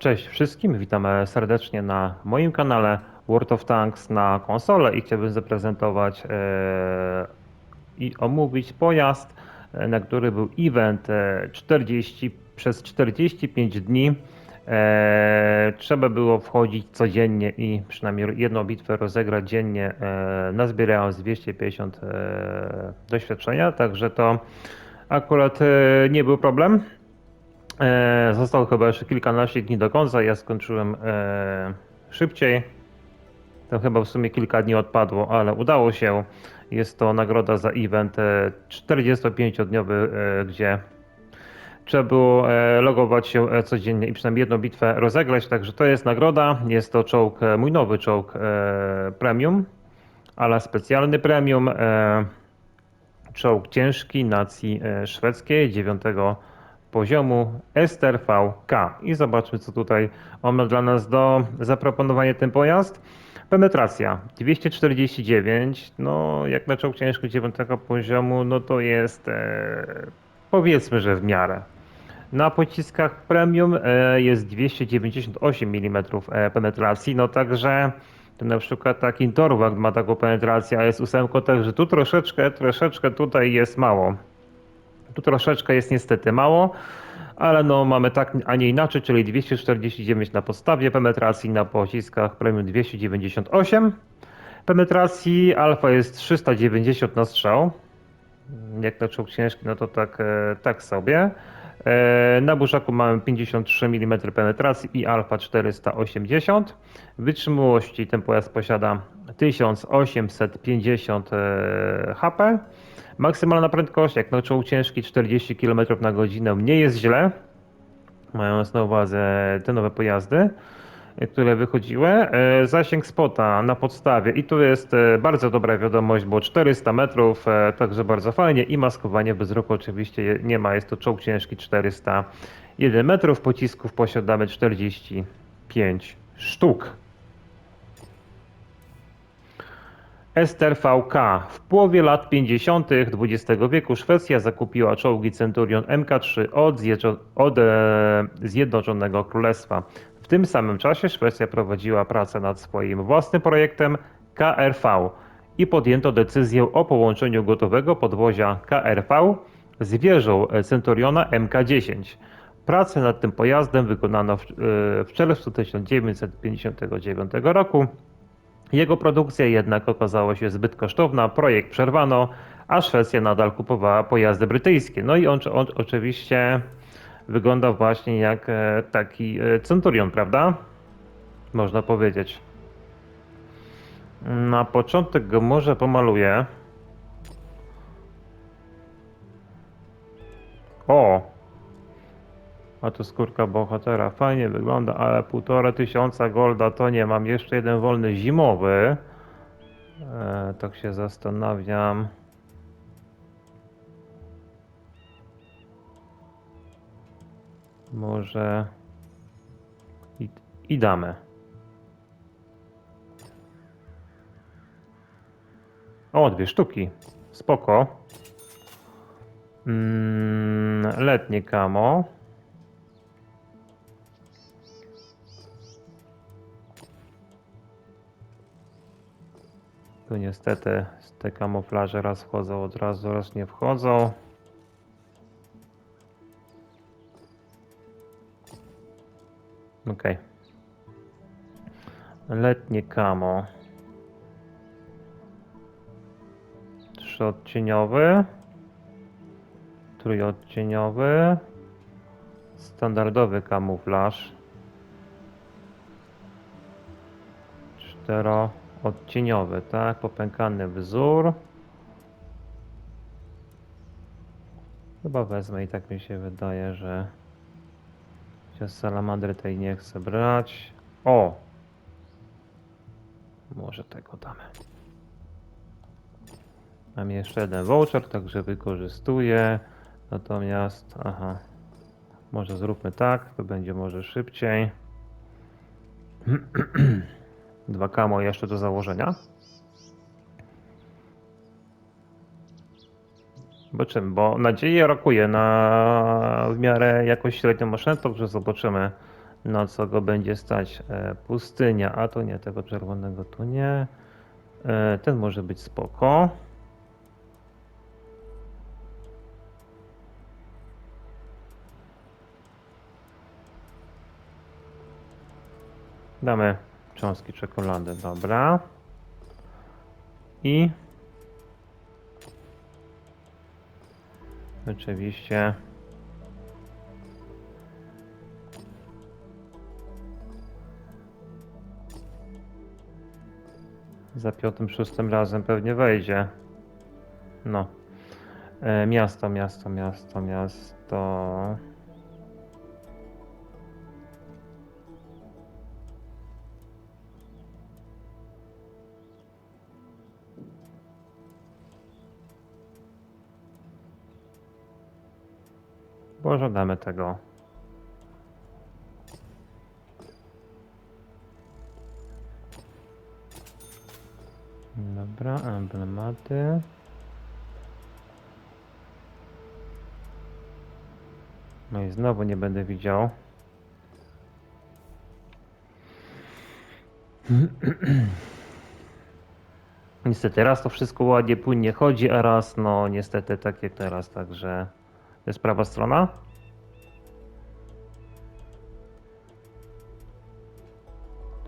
Cześć wszystkim, witam serdecznie na moim kanale World of Tanks na konsolę i chciałbym zaprezentować e, i omówić pojazd, e, na który był event e, 40 przez 45 dni. E, trzeba było wchodzić codziennie i przynajmniej jedną bitwę rozegrać dziennie, e, nazbierając 250 e, doświadczenia, także to akurat e, nie był problem. E, Zostało chyba jeszcze kilkanaście dni do końca. Ja skończyłem e, szybciej. To chyba w sumie kilka dni odpadło, ale udało się. Jest to nagroda za event e, 45-dniowy, e, gdzie trzeba było e, logować się e, codziennie i przynajmniej jedną bitwę rozegrać. Także to jest nagroda. Jest to czołg, e, mój nowy czołg e, premium, ale specjalny premium. E, czołg ciężki nacji e, szwedzkiej, dziewiątego poziomu Ester VK. I zobaczmy, co tutaj mamy dla nas do zaproponowania ten pojazd. Penetracja 249, no jak na czołg ciężki 9 poziomu, no to jest e, powiedzmy, że w miarę. Na pociskach premium e, jest 298 mm e, penetracji, no także to na przykład taki Torwag ma taką penetrację, a jest ósemką, także tu troszeczkę, troszeczkę tutaj jest mało. Tu troszeczkę jest niestety mało, ale no mamy tak, a nie inaczej, czyli 249 na podstawie penetracji, na pociskach premium 298. Penetracji alfa jest 390 na strzał. Jak na czołg ciężki, no to tak, e, tak sobie. E, Na burzaku mamy 53 mm penetracji i alfa 480. Wytrzymałości ten pojazd posiada 1850 e, HP. Maksymalna prędkość, jak na czołg ciężki, 40 km na godzinę nie jest źle. Mając na uwadze te nowe pojazdy, e, które wychodziły. E, Zasięg spota na podstawie i tu jest bardzo dobra wiadomość, bo 400 metrów, także bardzo fajnie i maskowanie bez ruchu oczywiście nie ma, jest to czołg ciężki 401 metrów, pocisków posiadamy 45 sztuk. Ester VK. W połowie lat 50. XX wieku Szwecja zakupiła czołgi Centurion Mk3 od, od e, Zjednoczonego Królestwa. W tym samym czasie Szwecja prowadziła pracę nad swoim własnym projektem KRV i podjęto decyzję o połączeniu gotowego podwozia KRV z wieżą Centuriona Mk10. Pracę nad tym pojazdem wykonano w, e, w czerwcu 1959 roku. Jego produkcja jednak okazała się zbyt kosztowna, projekt przerwano, a Szwecja nadal kupowała pojazdy brytyjskie. No i on, on oczywiście wygląda właśnie jak e, taki e, Centurion, prawda? Można powiedzieć. Na początek go może pomaluję. O! A tu skórka bohatera fajnie wygląda, ale półtora tysiąca golda to nie mam. Jeszcze jeden wolny zimowy. E, tak się zastanawiam. Może i, i damy. O, dwie sztuki. Spoko. Mm, letnie kamo. Tu niestety te kamuflaże raz wchodzą od razu, raz nie wchodzą. Ok. Letnie kamo. Trzyodcieniowy. Trójodcieniowy. Standardowy kamuflaż. Czteroodcieniowy, tak? Popękany wzór. Chyba wezmę i tak mi się wydaje, że się salamandry tej nie chcę brać. O! Może tego damy. Mam jeszcze jeden voucher, także wykorzystuję. Natomiast, aha, może zróbmy tak, to będzie może szybciej. Dwa kamo jeszcze do założenia. Zobaczymy, bo nadzieję rokuje na w miarę jakoś średnią maszynę, także zobaczymy na co go będzie stać e, pustynia, a to nie, tego czerwonego tu nie. E, ten może być spoko. Damy cząstki czekolady, dobra. I oczywiście za piątym, szóstym razem pewnie wejdzie. No. E, miasto, miasto, miasto, miasto. Pożądamy tego. Dobra, emblematy. No i znowu nie będę widział. Niestety raz to wszystko ładnie, płynnie chodzi, a raz no niestety tak jak teraz, także to jest prawa strona.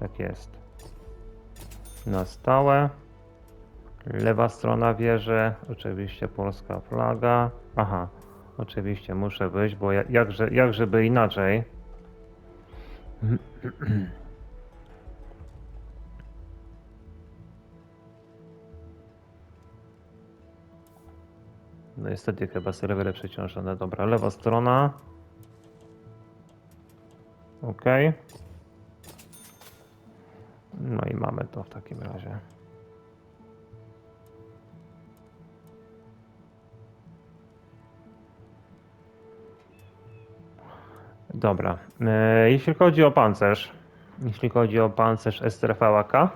Tak jest. Na stałe. Lewa strona wieży, oczywiście polska flaga. Aha, oczywiście muszę wyjść, bo ja- jakże, jakżeby inaczej. No niestety chyba serwery przeciążone. Dobra, lewa strona. Ok. No i mamy to w takim razie. Dobra. E, jeśli chodzi o pancerz, jeśli chodzi o pancerz STRV-AK,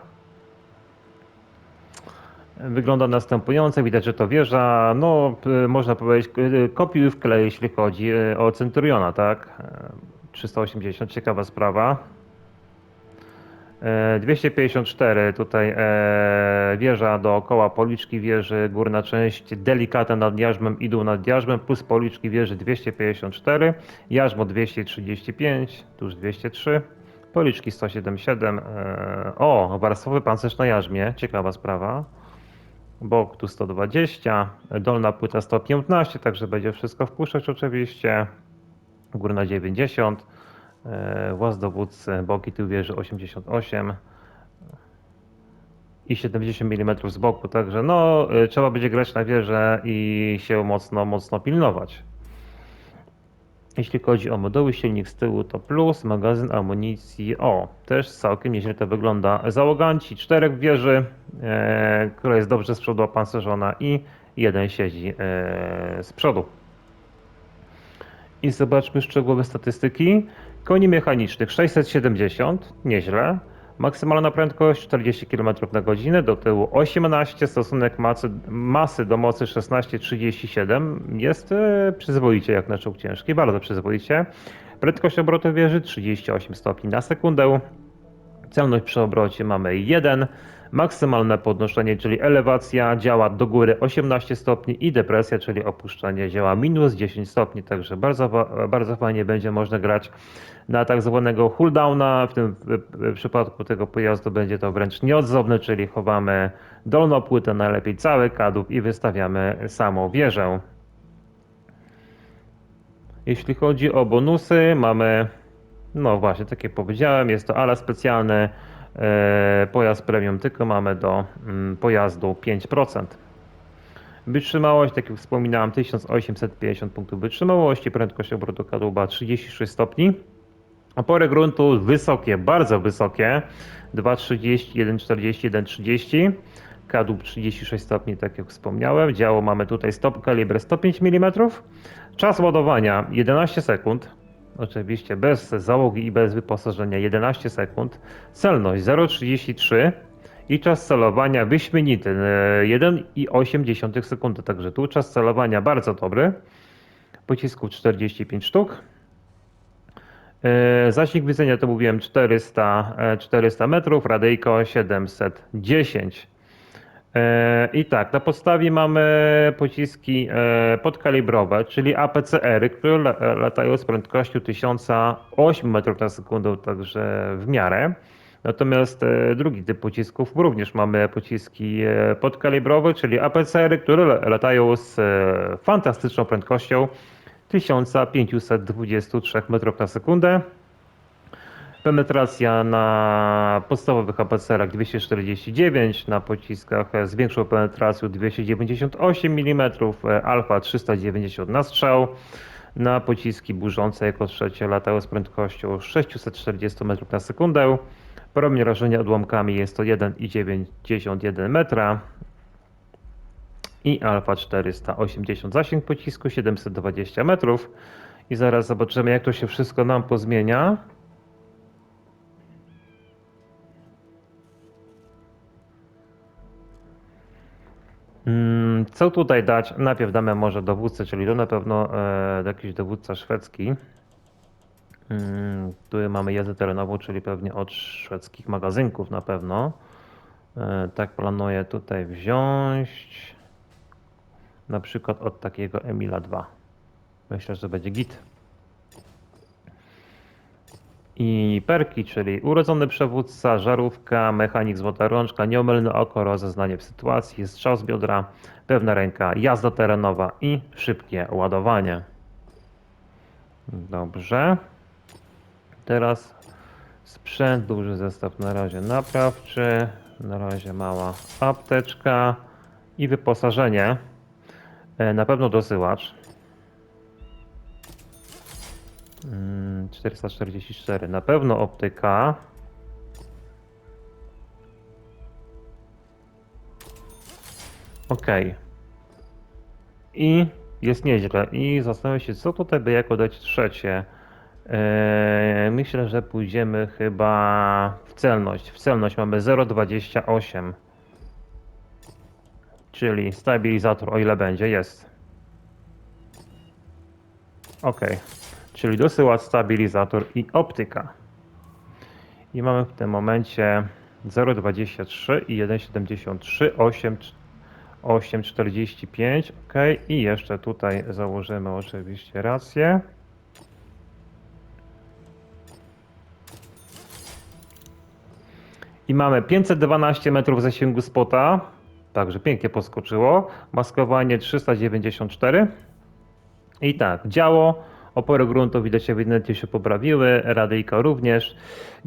wygląda następująco. Widać, że to wieża, no e, można powiedzieć, e, kopiuj w klej, jeśli chodzi e, o Centuriona, tak? E, 380, ciekawa sprawa. E, 254 tutaj e, wieża dookoła policzki wieży, górna część delikatna nad jarzmem i dół nad jarzmem, plus policzki wieży 254, jarzmo 235, tu już 203, policzki 177, e, o, warstwowy pancerz na jarzmie, ciekawa sprawa. Bok tu 120, dolna płyta 115, także będzie wszystko wpuszczać oczywiście. Górna 90, e, właz dowódcy, boki tył wieży 88 i 70 mm z boku, także no e, trzeba będzie grać na wieżę i się mocno, mocno pilnować. Jeśli chodzi o moduły, silnik z tyłu to plus, magazyn amunicji, o, też całkiem nieźle to wygląda. Załoganci, czterech wieży, e, która jest dobrze z przodu opancerzona i jeden siedzi e, z przodu. I zobaczmy szczegółowe statystyki. Koni mechanicznych 670, nieźle. Maksymalna prędkość 40 km na godzinę, do tyłu 18, stosunek masy, masy do mocy 16,37 jest e, przyzwoicie jak na czołg ciężki, bardzo przyzwoicie. Prędkość obrotu wieży 38 stopni na sekundę. Celność przy obrocie mamy 1. Maksymalne podnoszenie, czyli elewacja działa do góry 18 stopni i depresja, czyli opuszczenie działa minus 10 stopni. Także bardzo, bardzo fajnie będzie można grać na tak zwanego cooldowna. W tym przypadku tego pojazdu będzie to wręcz nieodzowne, czyli chowamy dolną płytę, najlepiej cały kadłub i wystawiamy samą wieżę. Jeśli chodzi o bonusy, mamy, no właśnie, tak jak powiedziałem, jest to ala specjalny, pojazd premium, tylko mamy do mm, pojazdu 5%. Wytrzymałość, tak jak wspominałem, 1850 punktów wytrzymałości, prędkość obrotu kadłuba 36 stopni. Opory gruntu wysokie, bardzo wysokie, 2,30, 1,40, 1,30. Kadłub 36 stopni, tak jak wspomniałem. Działo mamy tutaj stop kaliber 105 mm. Czas ładowania 11 sekund. Oczywiście bez załogi i bez wyposażenia 11 sekund. Celność 0,33 i czas celowania wyśmienity e, 1,8 sekundy. Także tu czas celowania bardzo dobry. Pocisków 45 sztuk. E, Zasięg widzenia to mówiłem 400, e, 400 metrów, radyjko 710. E, I tak, na podstawie mamy pociski e, podkalibrowe, czyli APCR, które la- latają z prędkością 1008 metrów na sekundę, także w miarę. Natomiast e, drugi typ pocisków również mamy pociski podkalibrowe, czyli APCR, które la- latają z fantastyczną prędkością 1523 metrów na sekundę. Penetracja na podstawowych APCR-ach 249, na pociskach z większą penetracją 298 mm, alfa 390 na strzał, na pociski burzące jako trzecie latały z prędkością 640 metrów na sekundę. Promień rażenia odłamkami jest to 1,91 metra i alfa 480 zasięg pocisku 720 metrów. I zaraz zobaczymy jak to się wszystko nam pozmienia. Co tutaj dać? Najpierw damy może dowódcę, czyli to na pewno e, jakiś dowódca szwedzki. Mm, Tu mamy jazdę terenową, czyli pewnie od szwedzkich magazynków na pewno. E, Tak planuję tutaj wziąć. Na przykład od takiego Emila 2. Myślę, że będzie git. I perki, czyli urodzony przewódca, żarówka, mechanik złota rączka, nieomylne oko, rozeznanie w sytuacji, strzał z biodra, pewna ręka, jazda terenowa i szybkie ładowanie. Dobrze. Teraz sprzęt, duży zestaw na razie naprawczy, na razie mała apteczka i wyposażenie. E, Na pewno dosyłacz. Mm, 444. Na pewno optyka. Ok. I jest nieźle. I zastanawiam się, co tutaj by jako dać trzecie. Eee, myślę, że pójdziemy chyba w celność. W celność mamy 0,28. Czyli stabilizator, o ile będzie, jest. Ok. Czyli dosyłacz, stabilizator i optyka. I mamy w tym momencie 0,23 i 1,73, 8, 8,45. Ok. I jeszcze tutaj założymy oczywiście rację. I mamy 512 metrów zasięgu spota. Także pięknie poskoczyło. Maskowanie 394. I tak, działo, opory gruntu widać ewidentnie się poprawiły, radyjka również.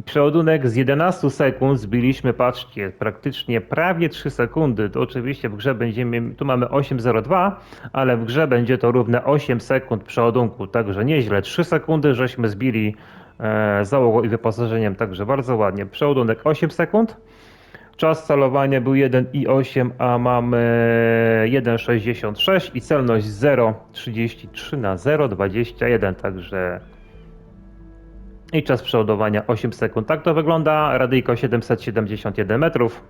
Przeładunek z 11 sekund zbiliśmy, patrzcie, praktycznie prawie 3 sekundy. To oczywiście w grze będziemy, tu mamy 8.02, ale w grze będzie to równe 8 sekund przeładunku, także nieźle. 3 sekundy żeśmy zbili e, załogą i wyposażeniem, także bardzo ładnie. Przeładunek 8 sekund. Czas celowania był 1,8, a mamy 1,66 i celność 0,33 na 0,21, także i czas przeładowania 8 sekund. Tak to wygląda. Radyjko 771 metrów.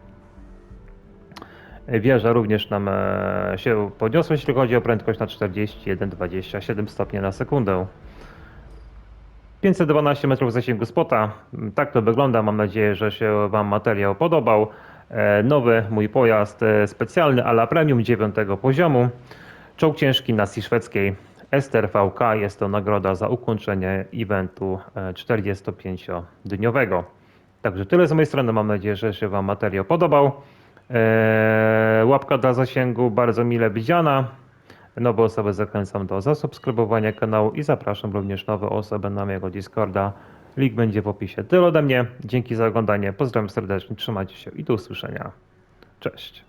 Wieża również nam e, się podniosła, jeśli chodzi o prędkość na 41,27 stopni na sekundę. 512 metrów zasięgu spota. Tak to wygląda. Mam nadzieję, że się Wam materiał podobał. E, Nowy mój pojazd e, specjalny ala premium 9 poziomu. Czołg ciężki nacji szwedzkiej Ester VK. Jest to nagroda za ukończenie eventu e, 45-dniowego. Także tyle z mojej strony. Mam nadzieję, że się Wam materiał podobał. E, Łapka dla zasięgu bardzo mile widziana. Nowe osoby zachęcam do zasubskrybowania kanału i zapraszam również nowe osoby na mojego Discorda. Link będzie w opisie. Tyle ode mnie. Dzięki za oglądanie. Pozdrawiam serdecznie. Trzymajcie się i do usłyszenia. Cześć.